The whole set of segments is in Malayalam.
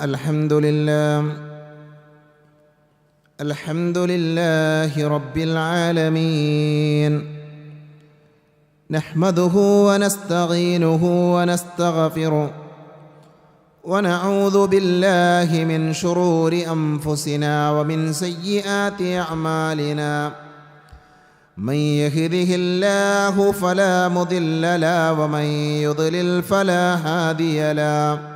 الحمد لله الحمد لله رب العالمين. نحمده ونستعينه ونستغفره ونعوذ بالله من شرور أنفسنا ومن سيئات أعمالنا. من يهده الله فلا مضل له ومن يضلل فلا هادي له.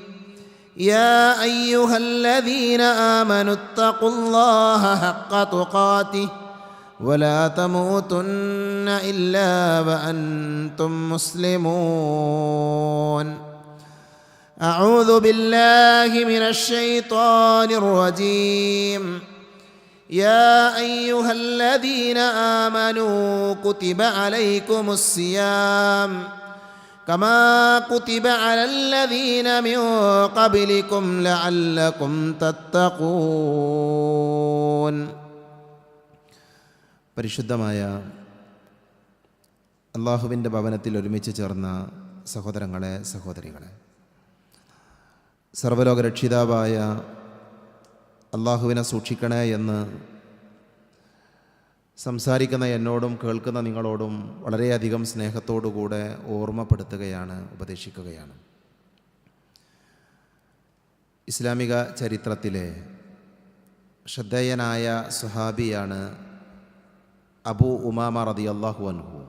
يا أيها الذين آمنوا اتقوا الله حق تقاته ولا تموتن إلا وأنتم مسلمون. أعوذ بالله من الشيطان الرجيم. يا أيها الذين آمنوا كتب عليكم الصيام. كما كتب على الذين من قبلكم لعلكم تتقون പരിശുദ്ധമായ അള്ളാഹുവിൻ്റെ ഭവനത്തിൽ ഒരുമിച്ച് ചേർന്ന സഹോദരങ്ങളെ സഹോദരികളെ സർവലോക രക്ഷിതാവായ അള്ളാഹുവിനെ സൂക്ഷിക്കണേ എന്ന് സംസാരിക്കുന്ന എന്നോടും കേൾക്കുന്ന നിങ്ങളോടും വളരെയധികം സ്നേഹത്തോടുകൂടെ ഓർമ്മപ്പെടുത്തുകയാണ് ഉപദേശിക്കുകയാണ്. ഇസ്ലാമിക ചരിത്രത്തിലെ ശ്രദ്ധേയനായ സുഹാബിയാണ് അബു ഉമാമ റതി അള്ളാഹു അൻഹു.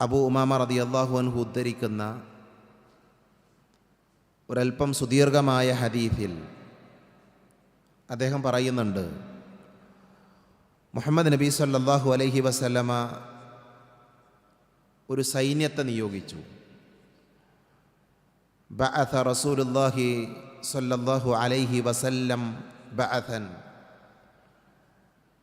അബു ഉമാമ റതി അള്ളാഹു അൻഹു ഉദ്ധരിക്കുന്ന ഒരൽപ്പം സുദീർഘമായ ഹദീഫിൽ അദ്ദേഹം പറയുന്നുണ്ട് മുഹമ്മദ് നബി സല്ലാഹു അലൈഹി വസല്ലമ ഒരു സൈന്യത്തെ നിയോഗിച്ചു. ബഅഥ റസൂലുല്ലാഹി സല്ലല്ലാഹു അലൈഹി വസല്ലം ബഅഥൻ.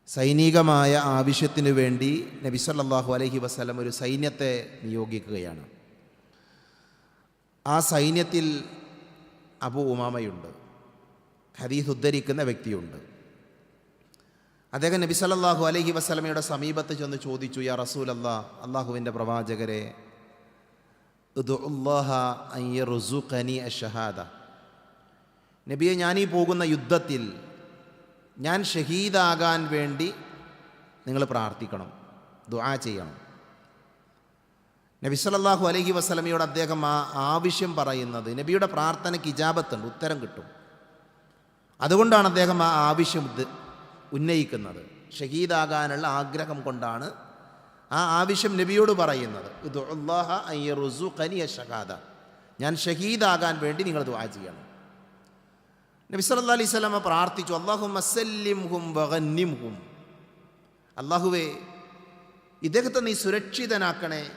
സൈനികമായ ആവശ്യത്തിനു വേണ്ടി നബി സല്ലല്ലാഹു അലൈഹി വസല്ലം ഒരു സൈന്യത്തെ നിയോഗിക്കുകയാണ്. ആ സൈന്യത്തിൽ അബു ഉമാമയുണ്ട്. ഹദീസ് ഉദ്ധരിക്കുന്ന വ്യക്തിയുണ്ട്. അദ്ദേഹം നബി സല്ലല്ലാഹു അലഹി വസ്ലമയുടെ സമീപത്ത് ചെന്ന് ചോദിച്ചു യാ റസൂൽ അല്ലാ അള്ളാഹുവിന്റെ പ്രവാചകരെ നബിയെ ഞാനീ പോകുന്ന യുദ്ധത്തിൽ ഞാൻ ഷഹീദാകാൻ വേണ്ടി നിങ്ങൾ പ്രാർത്ഥിക്കണം ദുആ ചെയ്യണം. നബി സല്ലല്ലാഹു അലൈഹി വസല്ലമയോട് അദ്ദേഹം ആ ആവശ്യം പറയുന്നത് നബിയുടെ പ്രാർത്ഥനയ്ക്ക് ഇജാബത്തുണ്ട് ഉത്തരം കിട്ടും. അതുകൊണ്ടാണ് അദ്ദേഹം ആ ആവശ്യം ഉന്നയിക്കുന്നത്. ഷഹീദാകാനുള്ള ആഗ്രഹം കൊണ്ടാണ് ആ ആവശ്യം നബിയോട് പറയുന്നത്. ഇത് ഷഹാദ ഞാൻ ഷഹീദാകാൻ വേണ്ടി നിങ്ങൾ ദുആ ചെയ്യണം. നബി സല്ലാ അലൈഹി സ്വലമ പ്രാർത്ഥിച്ചു അള്ളാഹു മസല്ലിം ഹും വഗന്നിം ഹും അള്ളാഹുവേ ഇദ്ദേഹത്തെ നീ സുരക്ഷിതനാക്കണേ.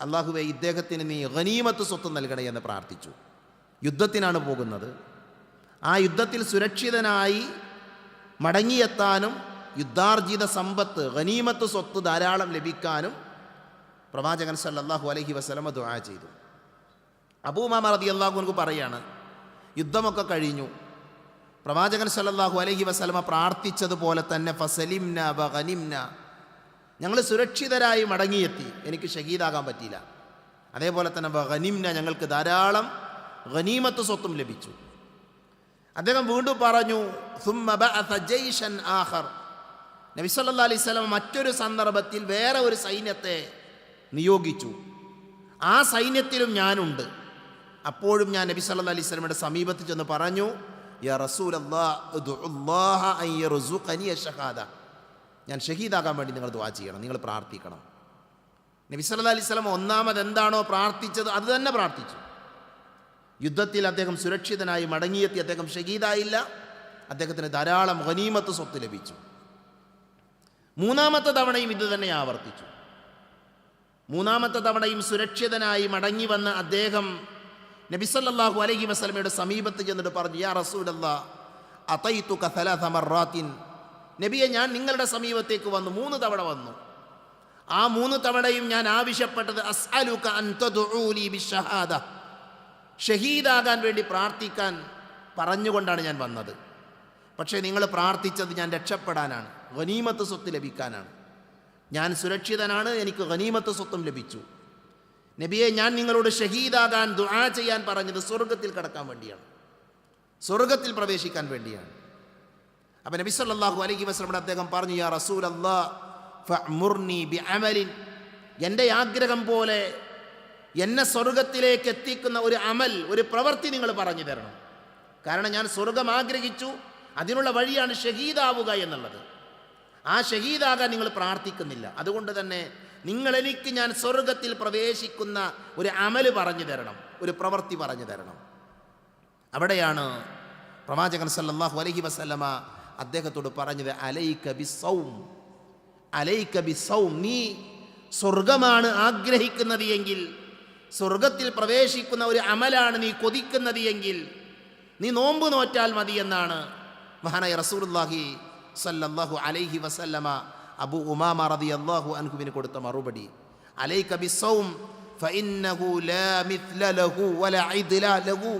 അള്ളാഹുവെ ഇദ്ദേഹത്തിന് നീ ഗനീമത്ത് സ്വത്ത് നൽകണേ എന്ന് പ്രാർത്ഥിച്ചു. യുദ്ധത്തിനാണ് പോകുന്നത്. ആ യുദ്ധത്തിൽ സുരക്ഷിതനായി മടങ്ങിയെത്താനും യുദ്ധാർജിത സമ്പത്ത് ഗനീമത്ത് സ്വത്ത് ധാരാളം ലഭിക്കാനും പ്രവാചകൻ സല്ലാഹു അലഹി വസ്ലമ ദുആ ചെയ്തു. അബൂമാമ റതി അള്ളാഹുനക്ക് പറയാണ് യുദ്ധമൊക്കെ കഴിഞ്ഞു. പ്രവാചകൻ സല്ലാഹു അലഹി വസ്ലമ പ്രാർത്ഥിച്ചതുപോലെ തന്നെ ഫസലിംന ബനിംന ഞങ്ങൾ സുരക്ഷിതരായി മടങ്ങിയെത്തി. എനിക്ക് ഷഹീദാകാൻ പറ്റിയില്ല. അതേപോലെ തന്നെ ബനിംന ഞങ്ങൾക്ക് ധാരാളം ഗനീമത്ത് സ്വത്തും ലഭിച്ചു. അദ്ദേഹം വീണ്ടും പറഞ്ഞു "സുമ്മ ബഅസ ജയ്ഷൻ ആഖർ." നബി സല്ലല്ലാഹു അലൈഹി സ്വലം മറ്റൊരു സന്ദർഭത്തിൽ വേറെ ഒരു സൈന്യത്തെ നിയോഗിച്ചു. ആ സൈന്യത്തിലും ഞാനുണ്ട്. അപ്പോഴും ഞാൻ നബി സല്ലല്ലാഹു അലൈഹി വസല്ലമയുടെ സമീപത്ത് ചെന്ന് പറഞ്ഞു ഞാൻ ഷഹീദാകാൻ വേണ്ടി നിങ്ങൾ ദുആ ചെയ്യണം നിങ്ങൾ പ്രാർത്ഥിക്കണം. നബി സല്ലല്ലാഹു അലൈഹി വസല്ലം ഒന്നാമത് എന്താണോ പ്രാർത്ഥിച്ചത് അത് തന്നെ പ്രാർത്ഥിച്ചു. യുദ്ധത്തിൽ അദ്ദേഹം സുരക്ഷിതനായി മടങ്ങിയെത്തി അദ്ദേഹം ഷഹീദായില്ല. അദ്ദേഹത്തിന് ധാരാളം ഖനീമത്ത് സ്വത്ത് ലഭിച്ചു. മൂന്നാമത്തെ തവണയും ഇത് തന്നെ ആവർത്തിച്ചു. മൂന്നാമത്തെ തവണയും സുരക്ഷിതനായി മടങ്ങി വന്ന അദ്ദേഹം നബിസല്ലാഹു അലഹി വസ്ലമയുടെ സമീപത്ത് ചെന്നിട്ട് പറഞ്ഞു യാ റസൂലല്ലാ അതൈത്തു കഥലഥ മറാത്തിൻ. നബിയെ ഞാൻ നിങ്ങളുടെ സമീപത്തേക്ക് വന്നു മൂന്ന് തവണ വന്നു. ആ മൂന്ന് തവണയും ഞാൻ ആവശ്യപ്പെട്ടത് ഷഹീദാകാൻ വേണ്ടി പ്രാർത്ഥിക്കാൻ പറഞ്ഞുകൊണ്ടാണ് ഞാൻ വന്നത്. പക്ഷേ നിങ്ങൾ പ്രാർത്ഥിച്ചത് ഞാൻ രക്ഷപ്പെടാനാണ്. ഗനീമത്ത് സ്വത്ത് ലഭിക്കാനാണ്. ഞാൻ സുരക്ഷിതനാണ് എനിക്ക് ഗനീമത്ത് സ്വത്തും ലഭിച്ചു. നബിയെ ഞാൻ നിങ്ങളോട് ഷഹീദാകാൻ ദുആ ചെയ്യാൻ പറഞ്ഞത് സ്വർഗത്തിൽ കടക്കാൻ വേണ്ടിയാണ്. സ്വർഗത്തിൽ പ്രവേശിക്കാൻ വേണ്ടിയാണ്. അപ്പം നബി സല്ലല്ലാഹു അലൈഹി വസല്ലം അദ്ദേഹം പറഞ്ഞു യാ റസൂൽ ഫഅ്മുർനി ബിഅമലിൻ. എന്റെ ആഗ്രഹം പോലെ എന്നെ സ്വർഗത്തിലേക്ക് എത്തിക്കുന്ന ഒരു അമൽ ഒരു പ്രവൃത്തി നിങ്ങൾ പറഞ്ഞു തരണം. കാരണം ഞാൻ സ്വർഗം ആഗ്രഹിച്ചു അതിനുള്ള വഴിയാണ് ഷഹീദാവുക എന്നുള്ളത്. ആ ഷഹീദാകാൻ നിങ്ങൾ പ്രാർത്ഥിക്കുന്നില്ല. അതുകൊണ്ട് തന്നെ നിങ്ങൾ എനിക്ക് ഞാൻ സ്വർഗത്തിൽ പ്രവേശിക്കുന്ന ഒരു അമൽ പറഞ്ഞു തരണം ഒരു പ്രവൃത്തി പറഞ്ഞു തരണം. അവിടെയാണ് പ്രവാചകൻ സല്ലാഹു അലഹി വസല്ലമ അദ്ദേഹത്തോട് പറഞ്ഞത് അലൈ സൗം അലൈ കബി സൗം നീ സ്വർഗമാണ് ആഗ്രഹിക്കുന്നത് എങ്കിൽ സ്വർഗത്തിൽ പ്രവേശിക്കുന്ന ഒരു അമലാണ് നീ കൊതിക്കുന്നത് എങ്കിൽ നീ നോമ്പ് നോറ്റാൽ മതി എന്നാണ് മഹാനായ റസൂലുള്ളാഹി സല്ലല്ലാഹു അലൈഹി വസല്ലമ അബു ഉമാമ റളിയല്ലാഹു അൻഹുവിന് കൊടുത്ത മറുപടി അലൈ ബിസൗം ഫഇന്നഹു ലാ മിത്ല ലഹു വലാ ഇദ്ല ലഹു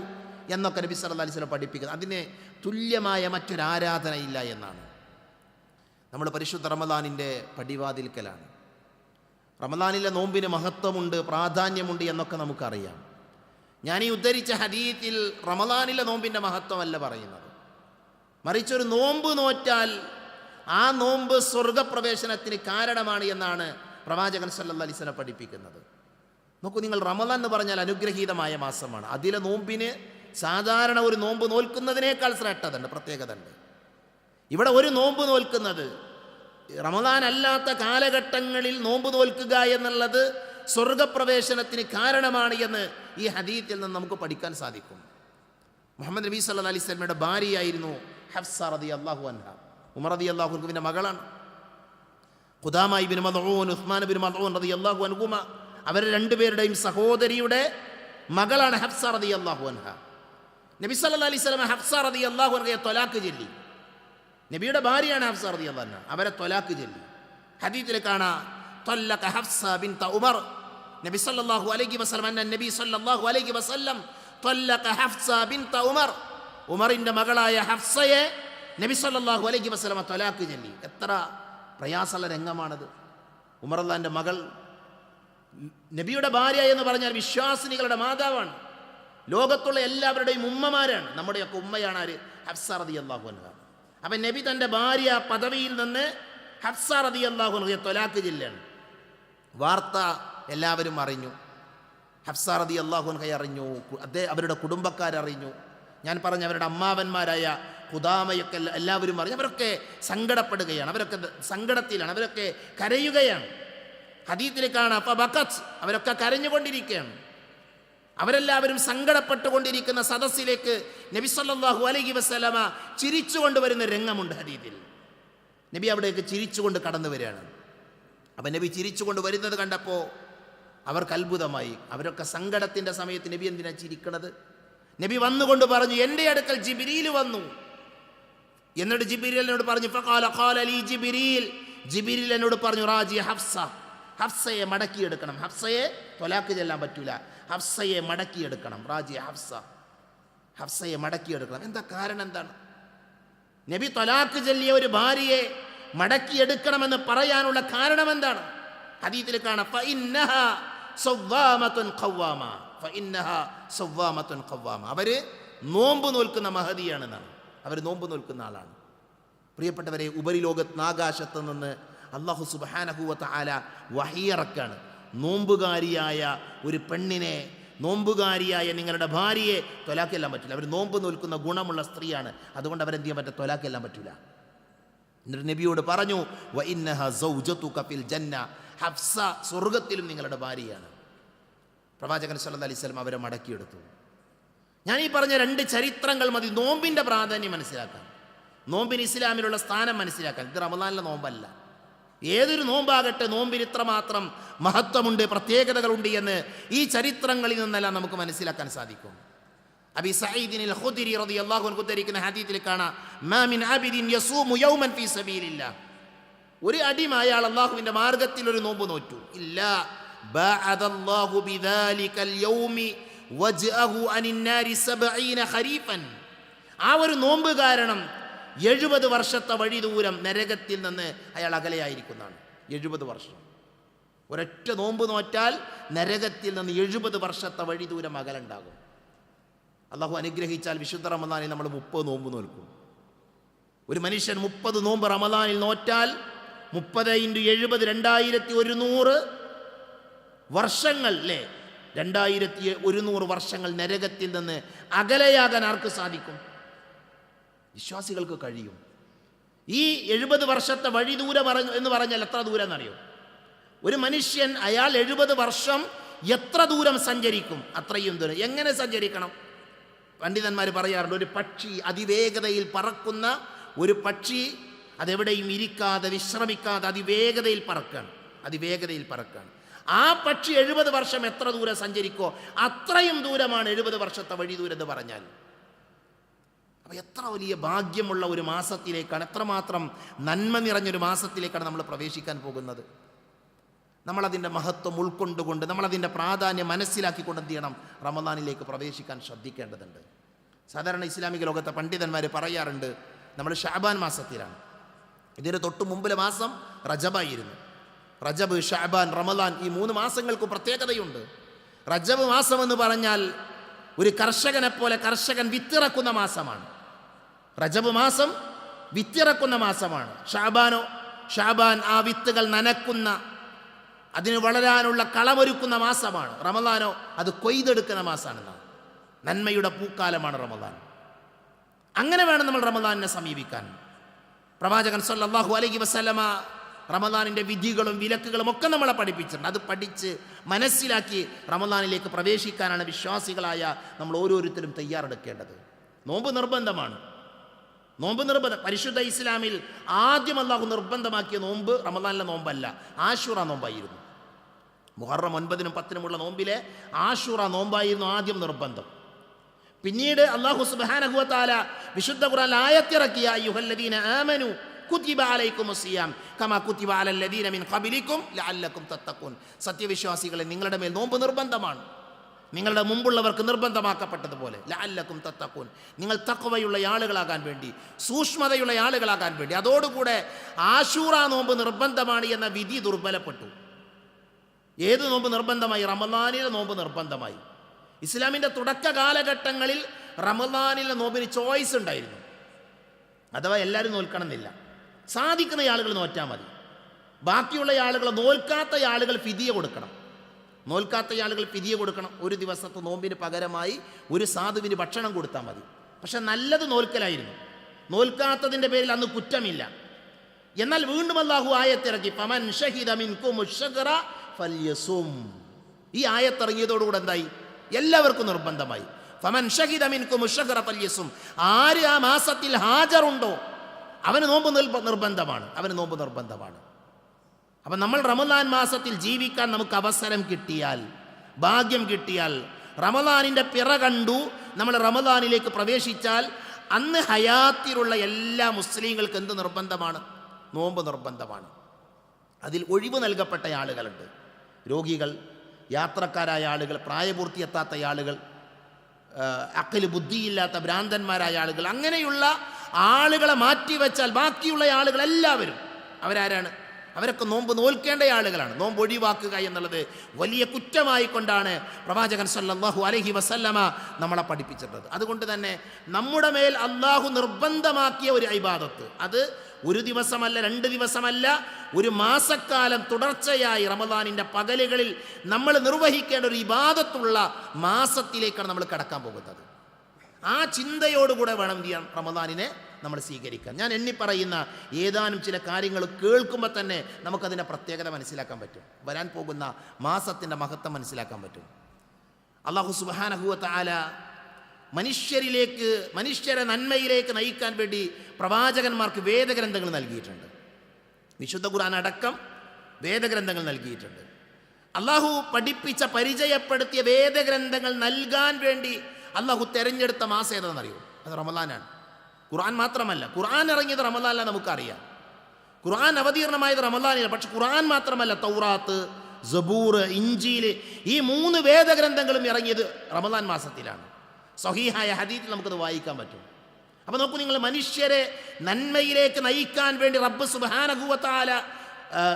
എന്നൊക്കെ നബി സല്ല അലൈഹി സ്വലം പഠിപ്പിക്കുന്നത്. അതിന് തുല്യമായ മറ്റൊരു ആരാധനയില്ല എന്നാണ്. നമ്മൾ പരിശുദ്ധ റമദാനിന്റെ പടിവാതിൽക്കലാണ്. റമദാനിലെ നോമ്പിന് മഹത്വമുണ്ട് പ്രാധാന്യമുണ്ട് എന്നൊക്കെ നമുക്കറിയാം. ഞാൻ ഈ ഉദ്ധരിച്ച ഹദീത്തിൽ റമദാനിലെ നോമ്പിന്റെ മഹത്വമല്ല പറയുന്നത്. മറിച്ചൊരു നോമ്പ് നോറ്റാൽ ആ നോമ്പ് സ്വർഗപ്രവേശനത്തിന് കാരണമാണ് എന്നാണ് പ്രവാചകൻ സല്ല വസല്ലം പഠിപ്പിക്കുന്നത്. നോക്കൂ നിങ്ങൾ റമദാൻ എന്ന് പറഞ്ഞാൽ അനുഗ്രഹീതമായ മാസമാണ്. അതിലെ നോമ്പിന് സാധാരണ ഒരു നോമ്പ് നോൽക്കുന്നതിനേക്കാൾ ശ്രേഷ്ഠതയുണ്ട് പ്രത്യേകതയുണ്ട്. ഇവിടെ ഒരു നോമ്പ് നോൽക്കുന്നത് റമദാൻ അല്ലാത്ത കാലഘട്ടങ്ങളിൽ നോമ്പ് നോൽക്കുക എന്നുള്ളത് സ്വർഗപ്രവേശനത്തിന് കാരണമാണ് എന്ന് ഈ ഹദീത്തിൽ നിന്ന് നമുക്ക് പഠിക്കാൻ സാധിക്കും. മുഹമ്മദ് നബി സല്ലാ അലൈഹി സ്വലമയുടെ ഭാര്യയായിരുന്നു ഹഫ്സ റതി അള്ളാഹു അൻഹ. ഉമർ റതി അള്ളാഹുവിന്റെ മകളാണ്. Qudama bin Mazun Usman bin Mazun റതി അള്ളാഹു അൻഹുമ. അവർ രണ്ടുപേരുടെയും സഹോദരിയുടെ മകളാണ് ഹഫ്സ റതി അള്ളാഹു അൻഹ. നബി സല്ലല്ലാഹി അലൈഹി സ്വലമ ഹഫ്സ റതി അള്ളാഹു അൻഹയെ തൊലാക്ക് ചൊല്ലി. നബിയുടെ ഭാര്യയാണ് ഹഫ്സ റതി അള്ളാഹ് അവരെ തൊലാക്ക് ചൊല്ലി. ഹദീത്തിൽ കാണാ തൊല്ലക ഹഫ്സ ബിൻ ഉമർ. നബി സല്ലല്ലാഹു അലൈഹി വസല്ലം അന്ന നബി സല്ലല്ലാഹു അലൈഹി വസല്ലം തൊല്ലക ഹഫ്സ ബിൻ ഉമർ. ഉമറിന്റെ മകളായ ഹഫ്സയെ നബി സല്ലല്ലാഹു അലൈഹി വസ്ലമ തൊലാക്ക് ചൊല്ലി. എത്ര പ്രയാസമുള്ള രംഗമാണത്. ഉമറല്ലാന്റെ മകൾ നബിയുടെ ഭാര്യ എന്ന് പറഞ്ഞാൽ വിശ്വാസിനികളുടെ മാതാവാണ്. ലോകത്തുള്ള എല്ലാവരുടെയും ഉമ്മമാരാണ്. നമ്മുടെയൊക്കെ ഉമ്മയാണ് ആര്? ഹഫ്സ റതി അള്ളാഹു അൻഹ. അപ്പം നബി തന്റെ ഭാര്യ പദവിയിൽ നിന്ന് ഹഫ്സ റതി അള്ളാഹു അൻഹയെ തൊലാക്ക് ജില്ലയാണ് വാർത്ത എല്ലാവരും അറിഞ്ഞു. ഹഫ്സ റതി അള്ളാഹു അൻഹയെ അറിഞ്ഞു. അവരുടെ കുടുംബക്കാരറിഞ്ഞു. ഞാൻ പറഞ്ഞ അവരുടെ അമ്മാവന്മാരായ ഖുദാമയൊക്കെ എല്ലാവരും പറഞ്ഞു. അവരൊക്കെ സങ്കടപ്പെടുകയാണ്. അവരൊക്കെ സങ്കടത്തിലാണ്. അവരൊക്കെ കരയുകയാണ്. ഹദീത്തിൽ കാണാം അപ്പൊ ബക്കത്ത് അവരൊക്കെ കരഞ്ഞുകൊണ്ടിരിക്കുകയാണ്. അവരെല്ലാവരും സങ്കടപ്പെട്ടുകൊണ്ടിരിക്കുന്ന സദസ്സിലേക്ക് നബി സല്ലല്ലാഹു അലൈഹി വസല്ലമ ചിരിച്ചുകൊണ്ട് വരുന്ന രംഗമുണ്ട് ഹദീദിൽ നബി അവിടേക്ക് ചിരിച്ചുകൊണ്ട് കടന്നു വരികയാണ്. അപ്പം നബി ചിരിച്ചുകൊണ്ട് വരുന്നത് കണ്ടപ്പോൾ അവർക്ക് അത്ഭുതമായി. അവരൊക്കെ സങ്കടത്തിന്റെ സമയത്ത് നബി എന്തിനാണ് ചിരിക്കണത്? നബി വന്നുകൊണ്ട് പറഞ്ഞു എന്റെ അടുക്കൽ ജിബിരിയിൽ വന്നു. എന്നിട്ട് ജിബിരിൽ എന്നോട് പറഞ്ഞു ജിബിരിൽ. എന്നോട് പറഞ്ഞു റാജി ഹഫ്സ ഹഫ്സയെ മടക്കിയെടുക്കണം. ഹഫ്സയെ തൊലാക്ക് ചെല്ലാൻ പറ്റൂല. ഹഫ്സയെ മടക്കിയെടുക്കണം. റാജി ഹഫ്സ ഹഫ്സയെ മടക്കിയെടുക്കണം. എന്താ കാരണം എന്താണ്? നബി തൊലാക്ക് ചെല്ലിയ ഒരു ഭാര്യയെ മടക്കിയെടുക്കണമെന്ന് പറയാനുള്ള കാരണം എന്താണ്? ഹദീത്തിൽ കാണാം അവർ നോമ്പ് നോൽക്കുന്ന മഹതിയാണെന്നാണ്. അവർ നോമ്പ് നോൽക്കുന്ന ആളാണ്. പ്രിയപ്പെട്ടവരെ ഉപരിലോകത്ത് ആകാശത്ത് നിന്ന് അള്ളാഹു സുബാനഹുവത്ത് ആല വഹിയറക്കാണ് നോമ്പുകാരിയായ ഒരു പെണ്ണിനെ നോമ്പുകാരിയായ നിങ്ങളുടെ ഭാര്യയെ തൊലാക്കെല്ലാം പറ്റില്ല. അവർ നോമ്പ് നോൽക്കുന്ന ഗുണമുള്ള സ്ത്രീയാണ്. അതുകൊണ്ട് അവരെന്ത് ചെയ്യാൻ പറ്റില്ല തൊലാക്കെല്ലാം പറ്റില്ല എന്നിട്ട് നബിയോട് പറഞ്ഞു "വ ഇന്നഹ സൗജതുക ഫിൽ ജന്ന ഹഫ്സ. സ്വർഗത്തിലും നിങ്ങളുടെ ഭാര്യയാണ്. പ്രവാചകൻ സല്ല അലൈഹി അവരെ മടക്കിയെടുത്തു. ഞാൻ ഈ പറഞ്ഞ രണ്ട് ചരിത്രങ്ങൾ മതി. നോമ്പിന്റെ പ്രാധാന്യം മനസ്സിലാക്കാൻ. നോമ്പിന് ഇസ്ലാമിലുള്ള സ്ഥാനം മനസ്സിലാക്കാൻ. ഇത് റമദാനിലെ നോമ്പല്ല. ഏതൊരു നോമ്പാകട്ടെ നോമ്പിന് ഇത്രമാത്രം മഹത്വമുണ്ട് പ്രത്യേകതകളുണ്ട് എന്ന് ഈ ചരിത്രങ്ങളിൽ നിന്നെല്ലാം നമുക്ക് മനസ്സിലാക്കാൻ സാധിക്കും. അബി സഈദിനിൽ ഖുദരി റളിയല്ലാഹു അൻഹു ഉദ്ധരിക്കുന്ന ഹദീസിൽ കാണാം മാ മിൻ യസൂമു യൗമൻ ഫീ ഒരു അടിമ അയാൾ അള്ളാഹുവിന്റെ മാർഗത്തിൽ ഒരു നോമ്പ് നോറ്റു. ഇല്ല. ബഅദല്ലാഹു ബിദാലികൽ യൗമി വജ്അഹു അനിൻ നാരി സബഈന ഖരീഫൻ. ആ ഒരു നോമ്പ് കാരണം എഴുപത് വർഷത്തെ വഴി ദൂരം നരകത്തിൽ നിന്ന് അയാൾ അകലെയായിരിക്കുന്നതാണ്. എഴുപത് വർഷം. ഒരൊറ്റ നോമ്പ് നോറ്റാൽ നരകത്തിൽ നിന്ന് എഴുപത് വർഷത്തെ വഴി ദൂരം അകലുണ്ടാകും. അള്ളാഹു അനുഗ്രഹിച്ചാൽ വിശുദ്ധ റമദാനിൽ നമ്മൾ മുപ്പത് നോമ്പ് നോൽക്കും. ഒരു മനുഷ്യൻ മുപ്പത് നോമ്പ് റമദാനിൽ നോറ്റാൽ മുപ്പത് ഇന്റു എഴുപത് രണ്ടായിരത്തി ഒരുന്നൂറ് വർഷങ്ങൾ അല്ലേ രണ്ടായിരത്തി ഒരുന്നൂറ് വർഷങ്ങൾ നരകത്തിൽ നിന്ന് അകലെയാകാൻ ആർക്ക് സാധിക്കും? വിശ്വാസികൾക്ക് കഴിയും. ഈ എഴുപത് വർഷത്തെ വഴി ദൂരെ പറഞ്ഞു എന്ന് പറഞ്ഞാൽ എത്ര ദൂരം എന്നറിയോ ഒരു മനുഷ്യൻ അയാൾ എഴുപത് വർഷം എത്ര ദൂരം സഞ്ചരിക്കും? അത്രയും ദൂരം. എങ്ങനെ സഞ്ചരിക്കണം? പണ്ഡിതന്മാർ പറയാറുണ്ട് ഒരു പക്ഷി അതിവേഗതയിൽ പറക്കുന്ന ഒരു പക്ഷി അതെവിടെയും ഇരിക്കാതെ വിശ്രമിക്കാതെ അതിവേഗതയിൽ പറക്കാണ്. അതിവേഗതയിൽ പറക്കാണ്. ആ പക്ഷി എഴുപത് വർഷം എത്ര ദൂരം സഞ്ചരിക്കോ അത്രയും ദൂരമാണ് എഴുപത് വർഷത്തെ വഴി ദൂരം എന്ന് പറഞ്ഞാൽ. അപ്പോൾ എത്ര വലിയ ഭാഗ്യമുള്ള ഒരു മാസത്തിലേക്കാണ് എത്രമാത്രം നന്മ നിറഞ്ഞൊരു മാസത്തിലേക്കാണ് നമ്മൾ പ്രവേശിക്കാൻ പോകുന്നത്. നമ്മളതിന്റെ മഹത്വം ഉൾക്കൊണ്ടുകൊണ്ട് നമ്മളതിന്റെ പ്രാധാന്യം മനസ്സിലാക്കിക്കൊണ്ട് എന്ത് ചെയ്യണം? റമദാനിലേക്ക് പ്രവേശിക്കാൻ ശ്രദ്ധിക്കേണ്ടതുണ്ട്. സാധാരണ ഇസ്ലാമിക ലോകത്തെ പണ്ഡിതന്മാർ പറയാറുണ്ട് നമ്മൾ ഷാബാൻ മാസത്തിലാണ്. ഇതിന് തൊട്ട് മുമ്പിലെ മാസം റജബായിരുന്നു. റജബ് ഷാബാൻ റമദാൻ ഈ മൂന്ന് മാസങ്ങൾക്ക് പ്രത്യേകതയുണ്ട്. റജബ് മാസം എന്ന് പറഞ്ഞാൽ ഒരു കർഷകനെ പോലെ കർഷകൻ വിത്തിറക്കുന്ന മാസമാണ്. റജബ് മാസം വിത്തിറക്കുന്ന മാസമാണ്. ഷാബാനോ ഷാബാൻ ആ വിത്തുകൾ നനക്കുന്ന അതിന് വളരാനുള്ള കളമൊരുക്കുന്ന മാസമാണ്. റമദാനോ അത് കൊയ്തെടുക്കുന്ന മാസമാണെന്നാണ്. നന്മയുടെ പൂക്കാലമാണ് റമദാൻ. അങ്ങനെ വേണം നമ്മൾ റമദാനിനെ സമീപിക്കാൻ. പ്രവാചകൻ സല്ലാഹു അലൈഹി വസല്ലമ റമദാനിന്റെ വിധികളും വിലക്കുകളും ഒക്കെ നമ്മളെ പഠിപ്പിച്ചിട്ടുണ്ട്. അത് പഠിച്ച് മനസ്സിലാക്കി റമദാനിലേക്ക് പ്രവേശിക്കാനാണ് വിശ്വാസികളായ നമ്മൾ ഓരോരുത്തരും തയ്യാറെടുക്കേണ്ടത്. നോമ്പ് നിർബന്ധമാണ്. നോമ്പ് നിർബന്ധം. പരിശുദ്ധ ഇസ്ലാമിൽ ആദ്യം അള്ളാഹു നിർബന്ധമാക്കിയ നോമ്പ് റമദാനിലെ നോമ്പല്ല ആഷുറ നോമ്പായിരുന്നു. മുഹറം ഒൻപതിനും പത്തിനുമുള്ള നോമ്പിലെ ആഷുറ നോമ്പായിരുന്നു ആദ്യം നിർബന്ധം. പിന്നീട് അള്ളാഹു സുബാനഹുവത്താല വിശുദ്ധ ഖുറാൻ ആയത്തിറക്കിയ യുഹല്ലദീന ആമനു കുത്തിബ അലൈക്കും സിയാം കമാ കുത്തിബ അലല്ലദീന മിൻ ഖബിലിക്കും ലഅല്ലക്കും തത്തഖൂൻ സത്യവിശ്വാസികളെ നിങ്ങളുടെ മേൽ നോമ്പ് നിർബന്ധമാണ്. നിങ്ങളുടെ മുമ്പുള്ളവർക്ക് നിർബന്ധമാക്കപ്പെട്ടതുപോലെ. ലഅല്ലക്കും തത്തഖൂൻ. നിങ്ങൾ തഖ്വയുള്ള ആളുകളാകാൻ വേണ്ടി സൂക്ഷ്മതയുള്ള ആളുകളാകാൻ വേണ്ടി അതോടുകൂടെ ആശൂറ നോമ്പ് നിർബന്ധമാണ് എന്ന വിധി ദുർബലപ്പെട്ടു. ഏത് നോമ്പ് നിർബന്ധമായി? റമദാനിലെ നോമ്പ് നിർബന്ധമായി. ഇസ്ലാമിന്റെ തുടക്ക കാലഘട്ടങ്ങളിൽ റമദാനിലെ നോമ്പിന് ചോയ്സ് ഉണ്ടായിരുന്നു. അഥവാ എല്ലാവരും നോൽക്കണമെന്നില്ല. സാധിക്കുന്ന ആളുകൾ നോറ്റാൽ മതി. ബാക്കിയുള്ള ആളുകൾ നോൽക്കാത്ത ആളുകൾ ഫിതിയ കൊടുക്കണം. നോൽക്കാത്ത ആളുകൾ ഫിതിയ കൊടുക്കണം. ഒരു ദിവസത്തെ നോമ്പിന് പകരമായി ഒരു സാധുവിന് ഭക്ഷണം കൊടുത്താൽ മതി. പക്ഷെ നല്ലത് നോൽക്കലായിരുന്നു. നോൽക്കാത്തതിന്റെ പേരിൽ അന്ന് കുറ്റമില്ല. എന്നാൽ വീണ്ടും അല്ലാഹു ആയത്തിറക്കി പമൻ ഈ ആയത്തിറങ്ങിയതോടുകൂടെ എന്തായി? എല്ലാവർക്കും നിർബന്ധമായി. ഫമൻ ഷഹിദ മിൻകും ഉശ്ശഖറ ഫല്യസും. ആര് ആ മാസത്തിൽ ഹാജറുണ്ടോ? അവന് നോമ്പ് നിർബ- നിർബന്ധമാണ്. അവന് നോമ്പ് നിർബന്ധമാണ്. അപ്പം നമ്മൾ റമദാൻ മാസത്തിൽ ജീവിക്കാൻ നമുക്ക് അവസരം കിട്ടിയാൽ ഭാഗ്യം കിട്ടിയാൽ റമദാനിന്റെ പിറ കണ്ടു നമ്മൾ റമദാനിലേക്ക് പ്രവേശിച്ചാൽ അന്ന് ഹയാത്തിലുള്ള എല്ലാ മുസ്ലിങ്ങൾക്ക് എന്ത് നിർബന്ധമാണ്? നോമ്പ് നിർബന്ധമാണ്. അതിൽ ഒഴിവ് നൽകപ്പെട്ട ആളുകളുണ്ട്. രോഗികൾ യാത്രക്കാരായ ആളുകൾ പ്രായപൂർത്തി എത്താത്ത ആളുകൾ അക്കൽ ബുദ്ധിയില്ലാത്ത ഭ്രാന്തന്മാരായ ആളുകൾ അങ്ങനെയുള്ള ആളുകളെ മാറ്റി വെച്ചാൽ ബാക്കിയുള്ള ആളുകൾ എല്ലാവരും. അവരാരാണ്? അവരൊക്കെ നോമ്പ് നോൽക്കേണ്ട ആളുകളാണ്. നോമ്പ് ഒഴിവാക്കുക എന്നുള്ളത് വലിയ കുറ്റമായി കൊണ്ടാണ് പ്രവാചകൻ സല്ലാഹു അലഹി വസല്ലമ നമ്മളെ പഠിപ്പിച്ചിട്ടുള്ളത്. അതുകൊണ്ട് തന്നെ നമ്മുടെ മേൽ അള്ളാഹു നിർബന്ധമാക്കിയ ഒരു ഇബാദത്ത്. അത് ഒരു ദിവസമല്ല രണ്ട് ദിവസമല്ല ഒരു മാസക്കാലം തുടർച്ചയായി റമദാനിന്റെ പകലുകളിൽ നമ്മൾ നിർവഹിക്കേണ്ട ഒരു ഇബാദത്തുള്ള മാസത്തിലേക്കാണ് നമ്മൾ കടക്കാൻ പോകുന്നത്. ആ ചിന്തയോടുകൂടെ വേണം ചെയ്യാൻ റമദാനിനെ നമ്മൾ സ്വീകരിക്കാൻ. ഞാൻ എണ്ണി പറയുന്ന ഏതാനും ചില കാര്യങ്ങൾ കേൾക്കുമ്പോൾ തന്നെ നമുക്കതിന്റെ പ്രത്യേകത മനസ്സിലാക്കാൻ പറ്റും. വരാൻ പോകുന്ന മാസത്തിന്റെ മഹത്വം മനസ്സിലാക്കാൻ പറ്റും. അള്ളാഹു സുബാനഹുവത്ത് ആല മനുഷ്യരിലേക്ക് മനുഷ്യരെ നന്മയിലേക്ക് നയിക്കാൻ വേണ്ടി പ്രവാചകന്മാർക്ക് വേദഗ്രന്ഥങ്ങൾ നൽകിയിട്ടുണ്ട്. വിശുദ്ധ ഖുർആൻ അടക്കം വേദഗ്രന്ഥങ്ങൾ നൽകിയിട്ടുണ്ട്. അള്ളാഹു പഠിപ്പിച്ച പരിചയപ്പെടുത്തിയ വേദഗ്രന്ഥങ്ങൾ നൽകാൻ വേണ്ടി അള്ളാഹു തെരഞ്ഞെടുത്ത മാസം ഏതാണെന്നറിയോ? അത് റമദാനാണ്. ഖുർആൻ മാത്രമല്ല ഖുർആൻ ഇറങ്ങിയത് റമദാനല്ല നമുക്കറിയാം. ഖുർആൻ അവതീർണമായത് റമദാനില്ല പക്ഷെ ഖുർആൻ മാത്രമല്ല തൗറാത്ത് ജബൂർ ഇഞ്ചീൽ ഈ മൂന്ന് വേദഗ്രന്ഥങ്ങളും ഇറങ്ങിയത് റമദാൻ മാസത്തിലാണ്. സഹീഹായ ഹദീത്തിൽ നമുക്കത് വായിക്കാൻ പറ്റും. അപ്പോൾ നോക്കൂ നിങ്ങൾ മനുഷ്യരെ നന്മയിലേക്ക് നയിക്കാൻ വേണ്ടി റബ്ബ് സുബാനകുവത്താല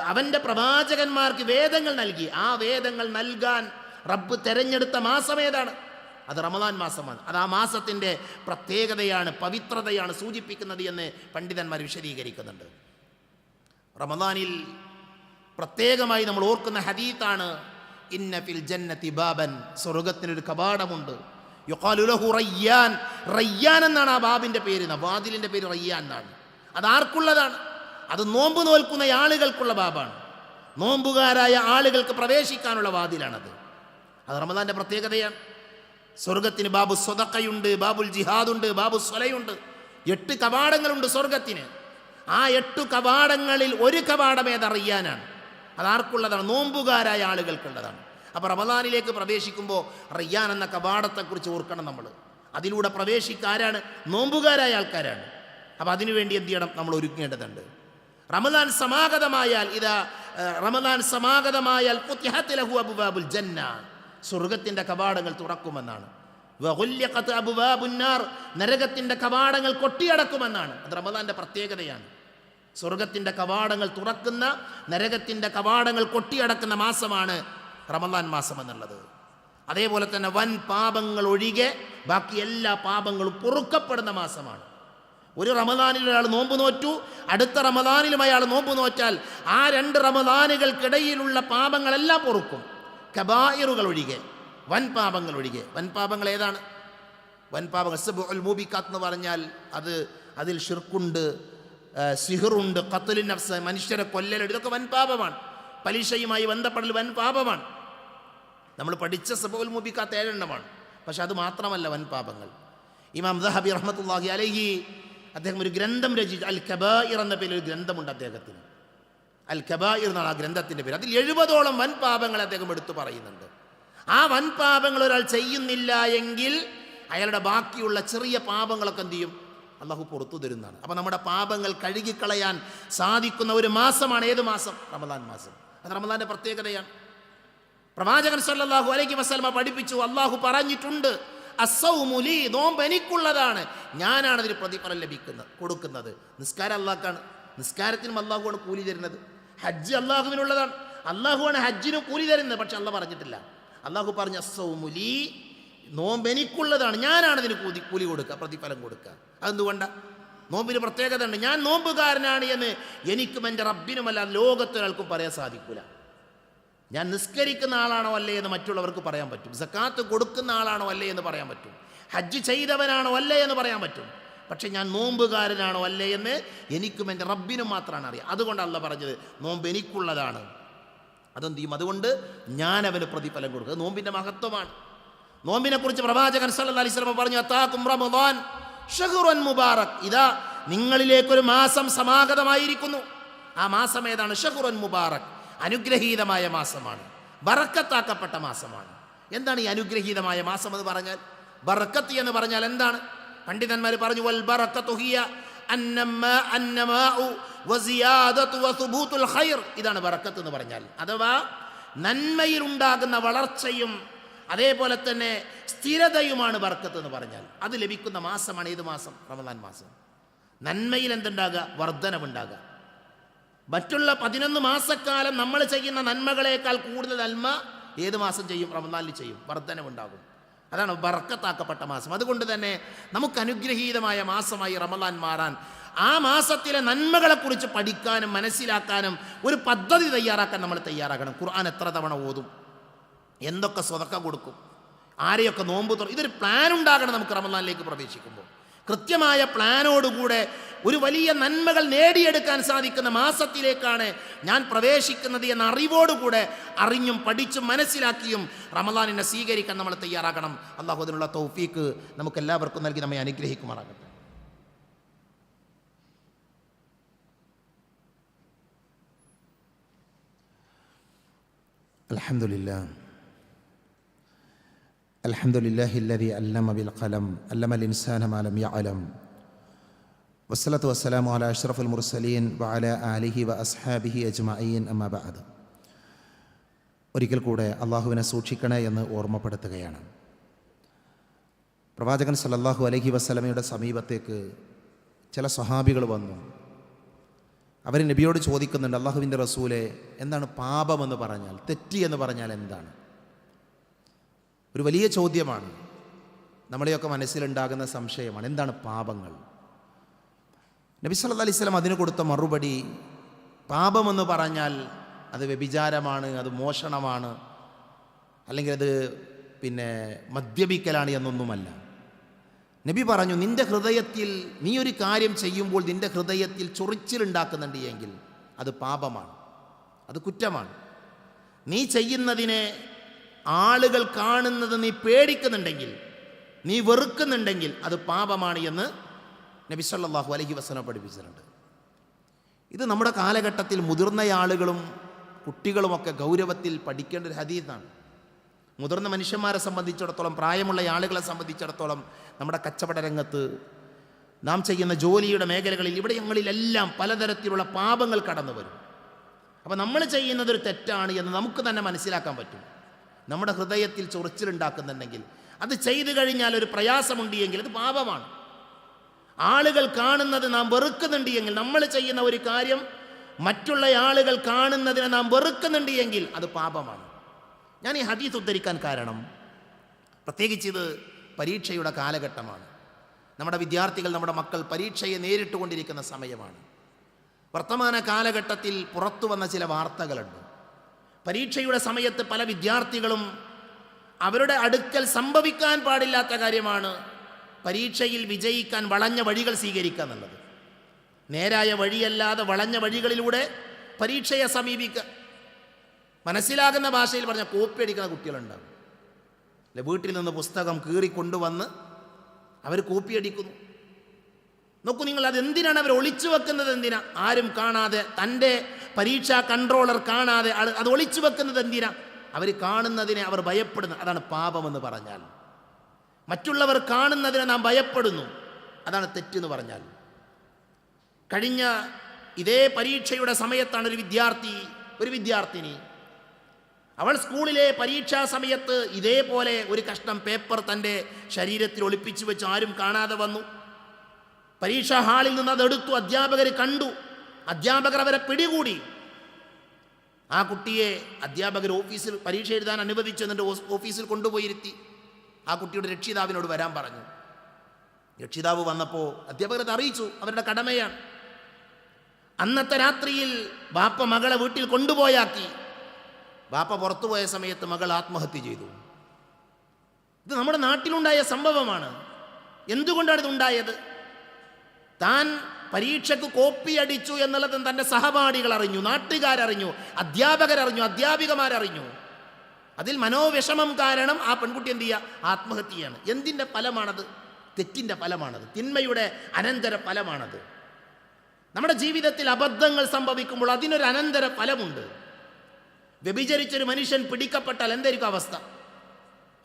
അവന്റെ പ്രവാചകന്മാർക്ക് വേദങ്ങൾ നൽകി. ആ വേദങ്ങൾ നൽകാൻ റബ്ബ് തെരഞ്ഞെടുത്ത മാസം ഏതാണ്? അത് റമദാൻ മാസമാണ്. അത് ആ മാസത്തിന്റെ പ്രത്യേകതയാണ് പവിത്രതയാണ് സൂചിപ്പിക്കുന്നത് എന്ന് പണ്ഡിതന്മാർ വിശദീകരിക്കുന്നുണ്ട്. റമദാനിൽ പ്രത്യേകമായി നമ്മൾ ഓർക്കുന്ന ഹദീത്താണ് ഇന്ന ഫിൽ ജന്നത്തി ബാബൻ സ്വർഗത്തിനൊരു കപാടമുണ്ട് യുഖാലു ലഹു റയ്യാൻ റയ്യാൻ എന്നാണ് ആ ബാബിന്റെ പേര് വാതിലിന്റെ പേര് റയ്യാൻ എന്നാണ്. അത് ആർക്കുള്ളതാണ്? അത് നോമ്പ് നോൽക്കുന്ന ആളുകൾക്കുള്ള ബാബാണ്. നോമ്പുകാരായ ആളുകൾക്ക് പ്രവേശിക്കാനുള്ള വാതിലാണത്. അത് റമദാന്റെ പ്രത്യേകതയാണ്. സ്വർഗത്തിന് ബാബു സ്വതക്കയുണ്ട് ബാബുൽ ജിഹാദുണ്ട് ബാബു സ്വലയുണ്ട്. എട്ട് കവാടങ്ങളുണ്ട് സ്വർഗത്തിന്. ആ എട്ട് കവാടങ്ങളിൽ ഒരു കവാടം ഏതറിയാനാണ്? അതാർക്കുള്ളതാണ് നോമ്പുകാരായ ആളുകൾക്കുള്ളതാണ്. അപ്പോൾ റമദാനിലേക്ക് പ്രവേശിക്കുമ്പോൾ റയ്യാൻ എന്ന കവാടത്തെക്കുറിച്ച് ഓർക്കണം നമ്മൾ അതിലൂടെ പ്രവേശിക്കാരാണ് നോമ്പുകാരായ ആൾക്കാരാണ്. അപ്പോൾ അതിനുവേണ്ടി എന്ത് ചെയ്യണം? നമ്മൾ ഒരുങ്ങേണ്ടതുണ്ട്. റമദാൻ സമാഗതമായാൽ ഇതാ റമദാൻ സമാഗതമായാൽ ജന്ന. സ്വർഗത്തിന്റെ കവാടങ്ങൾ തുറക്കുമെന്നാണ്. നരകത്തിന്റെ കവാടങ്ങൾ കൊട്ടിയടക്കുമെന്നാണ്. അത് റമദാന്റെ പ്രത്യേകതയാണ്. സ്വർഗത്തിന്റെ കവാടങ്ങൾ തുറക്കുന്ന നരകത്തിന്റെ കവാടങ്ങൾ കൊട്ടിയടക്കുന്ന മാസമാണ് റമദാൻ മാസം എന്നുള്ളത്. അതേപോലെ തന്നെ വൻ പാപങ്ങൾ ഒഴികെ ബാക്കി എല്ലാ പാപങ്ങളും പൊറുക്കപ്പെടുന്ന മാസമാണ്. ഒരു റമദാനിൽ ഒരാൾ നോമ്പ് നോറ്റു അടുത്ത റമദാനിലും അയാൾ നോമ്പ് നോറ്റാൽ ആ രണ്ട് റമദാനുകൾക്കിടയിലുള്ള പാപങ്ങളെല്ലാം പൊറുക്കും. കബായിറുകൾ ഒഴികെ വൻപാപങ്ങൾ ഒഴികെ. വൻ പാപങ്ങൾ ഏതാണ്? വൻ പാപങ്ങൾ. സബുൽ മൂബിക്കാത്ത് എന്ന് പറഞ്ഞാൽ അത് അതിൽ ഷിർക്കുണ്ട് സിഹിറുണ്ട് കത്തുലിൻ നഫ്സ് മനുഷ്യരെ കൊല്ലലുണ്ട്. ഇതൊക്കെ വൻപാപമാണ് പലിശയുമായി ബന്ധപ്പെടൽ വൻ പാപമാണ്. നമ്മൾ പഠിച്ച സബുൽ മൂബിക്കാത്ത ഏഴെണ്ണമാണ്. പക്ഷെ അത് മാത്രമല്ല വൻപാപങ്ങൾ ഇമാം ദഹബി റഹ്മത്തുള്ളാഹി അലഹി അദ്ദേഹം ഒരു ഗ്രന്ഥം രചിച്ചു. അൽ കബായിർ എന്ന പേരിൽ ഒരു ഗ്രന്ഥമുണ്ട് അദ്ദേഹത്തിന്. അൽ കബായിർ എന്നാണ് ആ ഗ്രന്ഥത്തിന്റെ പേര്. അതിൽ എഴുപതോളം വൻ പാപങ്ങൾ അദ്ദേഹം എടുത്തു പറയുന്നുണ്ട്. ആ വൻപാപങ്ങൾ ഒരാൾ ചെയ്യുന്നില്ല എങ്കിൽ അയാളുടെ ബാക്കിയുള്ള ചെറിയ പാപങ്ങളൊക്കെ എന്ത് ചെയ്യും? അള്ളാഹു പുറത്തു തരുന്നതാണ്. അപ്പോൾ നമ്മുടെ പാപങ്ങൾ കഴുകിക്കളയാൻ സാധിക്കുന്ന ഒരു മാസമാണ്. ഏത് മാസം? റമദാൻ മാസം. അത് റമദാന്റെ പ്രത്യേകതയാണ്. പ്രവാചകൻ സല്ലാഹു അലൈഹി വസ്ലമ പഠിപ്പിച്ചു. അള്ളാഹു പറഞ്ഞിട്ടുണ്ട് അസൗമുലി നോമ്പ് എനിക്കുള്ളതാണ്. ഞാനാണ് അതിന് പ്രതിഫലം ലഭിക്കുന്നത് കൊടുക്കുന്നത്. നിസ്കാരം അള്ളാഹ്ക്കാണ് നിസ്കാരത്തിനും അള്ളാഹുവാണ് കൂലി തരുന്നത്. ഹജ്ജ് അള്ളാഹുവിനുള്ളതാണ്. അള്ളാഹുവാണ് ഹജ്ജിനും കൂലി തരുന്നത്. പക്ഷെ അള്ളാഹ് പറഞ്ഞിട്ടില്ല. അള്ളാഹു പറഞ്ഞ സൗമുലി നോമ്പ് എനിക്കുള്ളതാണ്. ഞാനാണ് ഇതിന് കൂലി കൊടുക്കുക പ്രതിഫലം കൊടുക്കുക. അതെന്തുകൊണ്ടാണ് നോമ്പിന് പ്രത്യേകത ഉണ്ട്. ഞാൻ നോമ്പുകാരനാണ് എന്ന് എനിക്കും എന്റെ റബ്ബിനുമല്ല ലോകത്തൊരാൾക്കും പറയാൻ സാധിക്കില്ല ഞാൻ നിസ്കരിക്കുന്ന ആളാണോ അല്ലേ എന്ന് മറ്റുള്ളവർക്ക് പറയാൻ പറ്റും. സക്കാത്ത് കൊടുക്കുന്ന ആളാണോ അല്ലേ എന്ന് പറയാൻ പറ്റും. ഹജ്ജ് ചെയ്തവനാണോ അല്ലേ എന്ന് പറയാൻ പറ്റും. പക്ഷെ ഞാൻ നോമ്പുകാരനാണോ അല്ലേ എന്ന് എനിക്കും എന്റെ റബ്ബിനും മാത്രമാണ് അറിയാം. അതുകൊണ്ട് പറഞ്ഞത് നോമ്പ് എനിക്കുള്ളതാണ്. അതെന്ത് ചെയ്യും അതുകൊണ്ട് ഞാൻ അവന് പ്രതിഫലം കൊടുക്കുക നോമ്പിന്റെ മഹത്വമാണ്. നോമ്പിനെ കുറിച്ച് പ്രവാചകൻ വസല്ലം പറഞ്ഞു അത്താക്കും റമദാൻ ഷഹുറൻ മുബാറക്. ഇതാ നിങ്ങളിലേക്കൊരു മാസം സമാഗതമായിരിക്കുന്നു. ആ മാസം ഏതാണ്? ഷഹുറൻ മുബാറക്. അനുഗ്രഹീതമായ മാസമാണ്. ബറക്കത്താക്കപ്പെട്ട മാസമാണ്. എന്താണ് ഈ അനുഗ്രഹീതമായ മാസം എന്ന് പറഞ്ഞാൽ? ബറക്കത്ത് എന്ന് പറഞ്ഞാൽ എന്താണ്? പണ്ഡിതന്മാർ പറഞ്ഞു ബറക്കത്തു ഇതാണ് ബറക്കത്ത് എന്ന് പറഞ്ഞാൽ. അഥവാ നന്മയിലുണ്ടാകുന്ന വളർച്ചയും അതേപോലെ തന്നെ സ്ഥിരതയുമാണ് ബർക്കത്ത് എന്ന് പറഞ്ഞാൽ. അത് ലഭിക്കുന്ന മാസമാണ് ഏത് മാസം? റമദാൻ മാസം. നന്മയിൽ എന്തുണ്ടാകുക? വർധനവുണ്ടാകുക. മറ്റുള്ള പതിനൊന്ന് മാസക്കാലം നമ്മൾ ചെയ്യുന്ന നന്മകളേക്കാൾ കൂടുതൽ നന്മ ഏത് മാസം ചെയ്യും? റമദാനിൽ ചെയ്യും. വർധനവുണ്ടാകും. അതാണ് ബർക്കത്താക്കപ്പെട്ട മാസം. അതുകൊണ്ട് തന്നെ നമുക്ക് അനുഗ്രഹീതമായ മാസമായി റമലാൻ മാറാൻ ആ മാസത്തിലെ നന്മകളെക്കുറിച്ച് പഠിക്കാനും മനസ്സിലാക്കാനും ഒരു പദ്ധതി തയ്യാറാക്കാൻ നമ്മൾ തയ്യാറാക്കണം ഖുർആൻ എത്ര തവണ ഓതും? എന്തൊക്കെ സ്വതക്ക കൊടുക്കും? ആരെയൊക്കെ നോമ്പ് തുറ ഇതൊരു പ്ലാൻ ഉണ്ടാകണം നമുക്ക് റമലാനിലേക്ക് പ്രവേശിക്കുമ്പോൾ. കൃത്യമായ പ്ലാനോടുകൂടെ ഒരു വലിയ നന്മകൾ നേടിയെടുക്കാൻ സാധിക്കുന്ന മാസത്തിലേക്കാണ് ഞാൻ പ്രവേശിക്കുന്നത് എന്ന അറിവോടുകൂടെ അറിഞ്ഞും പഠിച്ചും മനസ്സിലാക്കിയും റമദാനിനെ സ്വീകരിക്കാൻ നമ്മൾ തയ്യാറാകണം. അള്ളാഹു അതിനുള്ള തൗഫീക്ക് നമുക്ക് എല്ലാവർക്കും നൽകി നമ്മെ അനുഗ്രഹിക്കുമാറാകട്ടെ. അലഹമില്ല الحمد لله الذي علم بالقلم علم الإنسان ما لم يعلم والصلاة والسلام على أشرف المرسلين وعلى آله وأصحابه أجمعين أما بعد ഒരിക്കൽ കൂടെ അള്ളാഹുവിനെ സൂക്ഷിക്കണേ എന്ന് ഓർമ്മപ്പെടുത്തുകയാണ് പ്രവാചകൻ സല്ലല്ലാഹു അലൈഹി വസ്ലമയുടെ സമീപത്തേക്ക് ചില സ്വഹാബികൾ വന്നു അവർ നബിയോട് ചോദിക്കുന്നുണ്ട് അള്ളാഹുവിൻ്റെ റസൂലെ എന്താണ് പാപമെന്ന് പറഞ്ഞാൽ തെറ്റി എന്ന് പറഞ്ഞാൽ എന്താണ് ഒരു വലിയ ചോദ്യമാണ്. നമ്മളെയൊക്കെ മനസ്സിലുണ്ടാകുന്ന സംശയമാണ്. എന്താണ് പാപങ്ങൾ? നബി സല്ല അലൈഹി വസല്ലം അതിന് കൊടുത്ത മറുപടി പാപമെന്ന് പറഞ്ഞാൽ അത് വ്യഭിചാരമാണ് അത് മോഷണമാണ് അല്ലെങ്കിൽ അത് പിന്നെ മദ്യപിക്കലാണ് എന്നൊന്നുമല്ല. നബി പറഞ്ഞു നിന്റെ ഹൃദയത്തിൽ നീ ഒരു കാര്യം ചെയ്യുമ്പോൾ നിന്റെ ഹൃദയത്തിൽ ചൊറിച്ചിലുണ്ടാക്കുന്നുണ്ട് എങ്കിൽ അത് പാപമാണ്. അത് കുറ്റമാണ്. നീ ചെയ്യുന്നതിനെ ആളുകൾ കാണുന്നത് നീ പേടിക്കുന്നുണ്ടെങ്കിൽ നീ വെറുക്കുന്നുണ്ടെങ്കിൽ അത് പാപമാണ് എന്ന് നബി സല്ലല്ലാഹു അലൈഹി വസല്ലം പഠിപ്പിച്ചിട്ടുണ്ട്. ഇത് നമ്മുടെ കാലഘട്ടത്തിൽ മുതിർന്ന ആളുകളും കുട്ടികളുമൊക്കെ ഗൗരവത്തിൽ പഠിക്കേണ്ട ഒരു ഹദീസാണ്. മുതിർന്ന മനുഷ്യന്മാരെ സംബന്ധിച്ചിടത്തോളം പ്രായമുള്ള ആളുകളെ സംബന്ധിച്ചിടത്തോളം നമ്മുടെ കച്ചവട രംഗത്ത് നാം ചെയ്യുന്ന ജോലിയുടെ മേഖലകളിൽ ഇവിടെയങ്ങളിലെല്ലാം പലതരത്തിലുള്ള പാപങ്ങൾ കടന്നു വരും അപ്പോൾ നമ്മൾ ചെയ്യുന്നതൊരു തെറ്റാണ് എന്ന് നമുക്ക് തന്നെ മനസ്സിലാക്കാൻ പറ്റും. നമ്മുടെ ഹൃദയത്തിൽ ചൊറിച്ചിലുണ്ടാക്കുന്നുണ്ടെങ്കിൽ അത് ചെയ്തു കഴിഞ്ഞാൽ ഒരു പ്രയാസമുണ്ട് എങ്കിൽ അത് പാപമാണ്. ആളുകൾ കാണുന്നത് നാം വെറുക്കുന്നുണ്ട് എങ്കിൽ നമ്മൾ ചെയ്യുന്ന ഒരു കാര്യം മറ്റുള്ള ആളുകൾ കാണുന്നതിനെ നാം വെറുക്കുന്നുണ്ട് എങ്കിൽ അത് പാപമാണ്. ഞാൻ ഈ ഹദീസ് ഉദ്ധരിക്കാൻ കാരണം പ്രത്യേകിച്ച് ഇത് പരീക്ഷയുടെ കാലഘട്ടമാണ്. നമ്മുടെ വിദ്യാർത്ഥികൾ നമ്മുടെ മക്കൾ പരീക്ഷയെ നേരിട്ടുകൊണ്ടിരിക്കുന്ന സമയമാണ്. വർത്തമാന കാലഘട്ടത്തിൽ പുറത്തു വന്ന ചില വാർത്തകളുണ്ട്. പരീക്ഷയുടെ സമയത്ത് പല വിദ്യാർത്ഥികളും അവരുടെ അടുക്കൽ സംഭവിക്കാൻ പാടില്ലാത്ത കാര്യമാണ് പരീക്ഷയിൽ വിജയിക്കാൻ വളഞ്ഞ വഴികൾ സ്വീകരിക്കുക എന്നുള്ളത്. നേരായ വഴിയല്ലാതെ വളഞ്ഞ വഴികളിലൂടെ പരീക്ഷയെ സമീപിക്കുക. മനസ്സിലാകുന്ന ഭാഷയിൽ പറഞ്ഞ കോപ്പി അടിക്കുന്ന കുട്ടികളുണ്ടാവും അല്ലെ വീട്ടിൽ നിന്ന് പുസ്തകം കീറി കൊണ്ടുവന്ന് അവർ കോപ്പി അടിക്കുന്നു. നോക്കൂ നിങ്ങൾ അത് എന്തിനാണ് അവർ ഒളിച്ചു വെക്കുന്നത് എന്തിനാ? ആരും കാണാതെ തന്റെ പരീക്ഷാ കൺട്രോളർ കാണാതെ അത് ഒളിച്ചു വെക്കുന്നത് എന്തിനാ? അവർ കാണുന്നതിനെ അവർ ഭയപ്പെടുന്നു. അതാണ് പാപമെന്ന് പറഞ്ഞാൽ. മറ്റുള്ളവർ കാണുന്നതിനെ നാം ഭയപ്പെടുന്നു. അതാണ് തെറ്റെന്ന് പറഞ്ഞാൽ. കഴിഞ്ഞ ഇതേ പരീക്ഷയുടെ സമയത്താണ് ഒരു വിദ്യാർത്ഥി ഒരു വിദ്യാർത്ഥിനി. അവൾ സ്കൂളിലെ പരീക്ഷാ സമയത്ത് ഇതേപോലെ ഒരു കഷ്ണം പേപ്പർ തന്റെ ശരീരത്തിൽ ഒളിപ്പിച്ചു വെച്ച് ആരും കാണാതെ വന്നു. പരീക്ഷാ ഹാളിൽ നിന്ന് അതെടുത്തു അധ്യാപകർ കണ്ടു. അധ്യാപകർ അവരെ പിടികൂടി. ആ കുട്ടിയെ അധ്യാപകർ ഓഫീസിൽ പരീക്ഷ എഴുതാൻ അനുവദിച്ചു എന്നിട്ട് ഓഫീസിൽ കൊണ്ടുപോയിരുത്തി. ആ കുട്ടിയുടെ രക്ഷിതാവിനോട് വരാൻ പറഞ്ഞു. രക്ഷിതാവ് വന്നപ്പോൾ അധ്യാപകർ അറിയിച്ചു അവരുടെ കടമയാണ്. അന്നത്തെ രാത്രിയിൽ ബാപ്പ മകളെ വീട്ടിൽ കൊണ്ടുപോയാക്കി. ബാപ്പ പുറത്തുപോയ സമയത്ത് മകൾ ആത്മഹത്യ ചെയ്തു. ഇത് നമ്മുടെ നാട്ടിലുണ്ടായ സംഭവമാണ്. എന്തുകൊണ്ടാണ് ഇത് ഉണ്ടായത്? താൻ പരീക്ഷയ്ക്ക് കോപ്പി അടിച്ചു എന്നുള്ളത് തന്റെ സഹപാഠികൾ അറിഞ്ഞു നാട്ടുകാരറിഞ്ഞു അധ്യാപകരറിഞ്ഞു അധ്യാപികമാരറിഞ്ഞു. അതിൽ മനോവിഷമം കാരണം ആ പെൺകുട്ടി എന്ത് ചെയ്യുക? ആത്മഹത്യയാണ്. എന്തിന്റെ ഫലമാണത്? തെറ്റിന്റെ ഫലമാണത്. തിന്മയുടെ അനന്തര ഫലമാണത്. നമ്മുടെ ജീവിതത്തിൽ അബദ്ധങ്ങൾ സംഭവിക്കുമ്പോൾ അതിനൊരു അനന്തര ഫലമുണ്ട്. വ്യഭിചരിച്ചൊരു മനുഷ്യൻ പിടിക്കപ്പെട്ടാൽ എന്തായിരിക്കും അവസ്ഥ?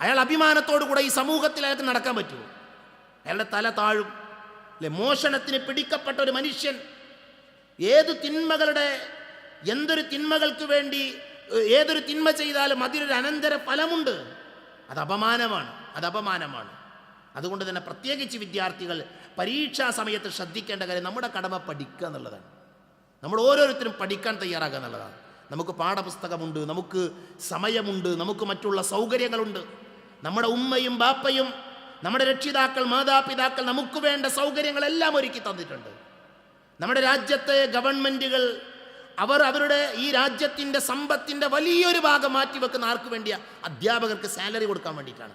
അയാൾ അഭിമാനത്തോടു കൂടെ ഈ സമൂഹത്തിൽ അയാൾക്ക് നടക്കാൻ പറ്റുമോ? അയാളുടെ തല താഴും. അല്ലെ മോഷണത്തിന് പിടിക്കപ്പെട്ട ഒരു മനുഷ്യൻ ഏത് തിന്മകളുടെ എന്തൊരു തിന്മകൾക്ക് വേണ്ടി ഏതൊരു തിന്മ ചെയ്താലും അതിനൊരു അനന്തര ഫലമുണ്ട്. അത് അപമാനമാണ് അത് അപമാനമാണ്. അതുകൊണ്ട് തന്നെ പ്രത്യേകിച്ച് വിദ്യാർത്ഥികൾ പരീക്ഷാ സമയത്ത് ശ്രദ്ധിക്കേണ്ട കാര്യം നമ്മുടെ കടമ പഠിക്കുക എന്നുള്ളതാണ്. നമ്മൾ ഓരോരുത്തരും പഠിക്കാൻ തയ്യാറാക്കുക എന്നുള്ളതാണ്. നമുക്ക് പാഠപുസ്തകമുണ്ട് നമുക്ക് സമയമുണ്ട് നമുക്ക് മറ്റുള്ള സൗകര്യങ്ങളുണ്ട്. നമ്മുടെ ഉമ്മയും ബാപ്പയും നമ്മുടെ രക്ഷിതാക്കൾ മാതാപിതാക്കൾ നമുക്ക് വേണ്ട സൗകര്യങ്ങളെല്ലാം ഒരുക്കി തന്നിട്ടുണ്ട്. നമ്മുടെ രാജ്യത്തെ ഗവൺമെന്റുകൾ അവർ അവരുടെ ഈ രാജ്യത്തിന്റെ സമ്പത്തിന്റെ വലിയൊരു ഭാഗം മാറ്റിവെക്കുന്ന ആർക്ക് വേണ്ടിയാ? അധ്യാപകർക്ക് സാലറി കൊടുക്കാൻ വേണ്ടിയിട്ടാണ്.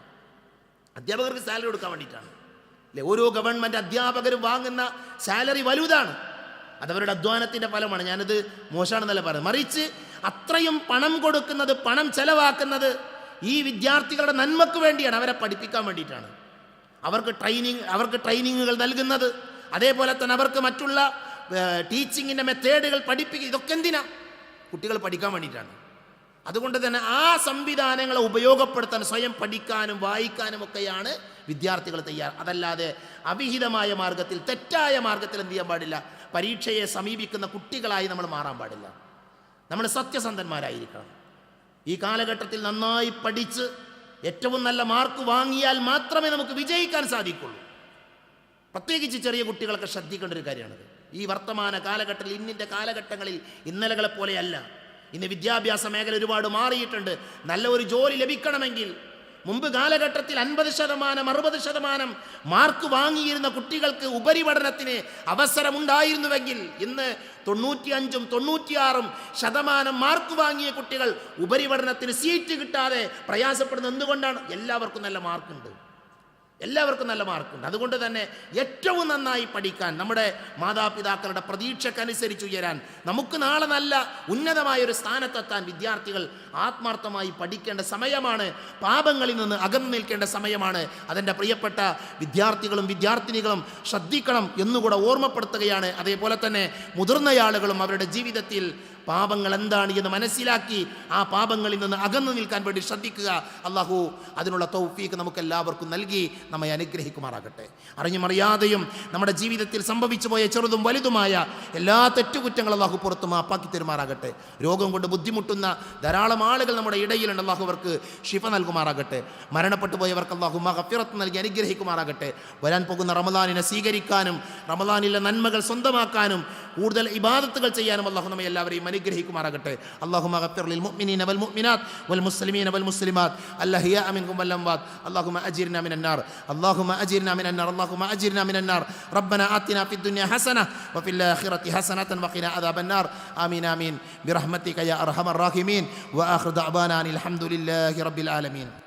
അധ്യാപകർക്ക് സാലറി കൊടുക്കാൻ വേണ്ടിയിട്ടാണ്. അല്ലേ? ഓരോ ഗവൺമെന്റ് അധ്യാപകരും വാങ്ങുന്ന സാലറി വലുതാണ്. അതവരുടെ അധ്വാനത്തിന്റെ ഫലമാണ്. ഞാനത് മോശമാണെന്നല്ല പറയുന്നത്. മറിച്ച് അത്രയും പണം കൊടുക്കുന്നത് പണം ചെലവാക്കുന്നത് ഈ വിദ്യാർത്ഥികളുടെ നന്മക്ക് വേണ്ടിയാണ്. അവരെ പഠിപ്പിക്കാൻ വേണ്ടിയിട്ടാണ്. അവർക്ക് ട്രെയിനിങ് അവർക്ക് ട്രെയിനിങ്ങുകൾ നൽകുന്നത്. അതേപോലെ തന്നെ അവർക്ക് മറ്റുള്ള ടീച്ചിങ്ങിന്റെ മെത്തേഡുകൾ പഠിപ്പിക്കുക ഇതൊക്കെ എന്തിനാ? കുട്ടികൾ പഠിക്കാൻ വേണ്ടിയിട്ടാണ്. അതുകൊണ്ട് തന്നെ ആ സംവിധാനങ്ങളെ ഉപയോഗപ്പെടുത്താൻ സ്വയം പഠിക്കാനും വായിക്കാനും ഒക്കെയാണ് വിദ്യാർത്ഥികൾ തയ്യാർ അതല്ലാതെ അവിഹിതമായ മാർഗത്തിൽ തെറ്റായ മാർഗത്തിൽ എന്ത് ചെയ്യാൻ പാടില്ല. പരീക്ഷയെ സമീപിക്കുന്ന കുട്ടികളായി നമ്മൾ മാറാൻ പാടില്ല. നമ്മൾ സത്യസന്ധന്മാരായിരിക്കണം. ഈ കാലഘട്ടത്തിൽ നന്നായി പഠിച്ച് ഏറ്റവും നല്ല മാർക്ക് വാങ്ങിയാൽ മാത്രമേ നമുക്ക് വിജയിക്കാൻ സാധിക്കുള്ളൂ. പ്രത്യേകിച്ച് ചെറിയ കുട്ടികളൊക്കെ ശ്രദ്ധിക്കേണ്ട ഒരു കാര്യമാണത്. ഈ വർത്തമാന കാലഘട്ടത്തിൽ ഇന്നിന്റെ കാലഘട്ടങ്ങളിൽ ഇന്നലകളെ പോലെയല്ല. ഇന്ന് വിദ്യാഭ്യാസ മേഖല ഒരുപാട് മാറിയിട്ടുണ്ട്. നല്ല ഒരു ജോലി ലഭിക്കണമെങ്കിൽ മുമ്പ് കാലഘട്ടത്തിൽ അൻപത് ശതമാനം അറുപത് ശതമാനം മാർക്ക് വാങ്ങിയിരുന്ന കുട്ടികൾക്ക് ഉപരിപഠനത്തിന് അവസരമുണ്ടായിരുന്നുവെങ്കിൽ ഇന്ന് തൊണ്ണൂറ്റിയഞ്ചും തൊണ്ണൂറ്റിയാറും ശതമാനം മാർക്ക് വാങ്ങിയ കുട്ടികൾ ഉപരിപഠനത്തിന് സീറ്റ് കിട്ടാതെ പ്രയാസപ്പെടുന്നത് എന്തുകൊണ്ടാണ്? എല്ലാവർക്കും നല്ല മാർക്കുണ്ട്. എല്ലാവർക്കും നല്ല മാർക്കുണ്ട്. അതുകൊണ്ട് തന്നെ ഏറ്റവും നന്നായി പഠിക്കാൻ നമ്മുടെ മാതാപിതാക്കളുടെ പ്രതീക്ഷക്കനുസരിച്ച് ഉയരാൻ നമുക്ക് നാളെ നല്ല ഉന്നതമായ ഒരു സ്ഥാനത്തെത്താൻ വിദ്യാർത്ഥികൾ ആത്മാർത്ഥമായി പഠിക്കേണ്ട സമയമാണ്. പാപങ്ങളിൽ നിന്ന് അകന്നു നിൽക്കേണ്ട സമയമാണ്. അതെന്റെ പ്രിയപ്പെട്ട വിദ്യാർത്ഥികളും വിദ്യാർത്ഥിനികളും ശ്രദ്ധിക്കണം എന്നുകൂടെ ഓർമ്മപ്പെടുത്തുകയാണ്. അതേപോലെ തന്നെ മുതിർന്നയാളുകളും അവരുടെ ജീവിതത്തിൽ പാപങ്ങൾ എന്താണ് എന്ന് മനസ്സിലാക്കി ആ പാപങ്ങളിൽ നിന്ന് അകന്നു നിൽക്കാൻ വേണ്ടി ശ്രദ്ധിക്കുക. അള്ളാഹു അതിനുള്ള തൗഫീക്ക് നമുക്ക് എല്ലാവർക്കും നൽകി. നമ്മെ അനുഗ്രഹിക്കുമാറാകട്ടെ. അറിഞ്ഞും അറിയാതെയും നമ്മുടെ ജീവിതത്തിൽ സംഭവിച്ചു പോയ ചെറുതും വലുതുമായ എല്ലാ തെറ്റുകുറ്റങ്ങളും അള്ളാഹു പുറത്ത് മാപ്പാക്കി തരുമാറാകട്ടെ. രോഗം കൊണ്ട് ബുദ്ധിമുട്ടുന്ന ധാരാളം ആളുകൾ നമ്മുടെ ഇടയിലുണ്ട്. അള്ളാഹു അവർക്ക് ഷിഫ നൽകുമാറാകട്ടെ. മരണപ്പെട്ടു പോയവർക്ക് അള്ളാഹു മഹഫിറത്ത് നൽകി അനുഗ്രഹിക്കുമാറാകട്ടെ. വരാൻ പോകുന്ന റമദാനിനെ സ്വീകരിക്കാനും റമദാനിലെ നന്മകൾ സ്വന്തമാക്കാനും കൂടുതൽ ഇബാദത്തുകൾ ചെയ്യാനും അള്ളാഹു നമ്മെ എല്ലാവരെയും അനുഗ്രഹിക്കുമാറാകട്ടെ. അള്ളാഹു മഹഫിറിൽ മുഅ്മിനീന വൽ മുഅ്മിനാത്ത് വൽ മുസ്ലിമീന വൽ മുസ്ലിമാത്ത്. അല്ലാഹിയ അമിൻകും കുമ്പല്ലം വാത്ത് അള്ളാഹു അജീർന അമിൻ അന്നാർ اللهم اجرنا من النار اللهم اجرنا من النار. ربنا آتنا في الدنيا حسنة وفي الآخرة حسنة وقنا عذاب النار. آمين آمين. برحمتك يا أرحم الراحمين. وآخر دعوانا أن الحمد لله رب العالمين.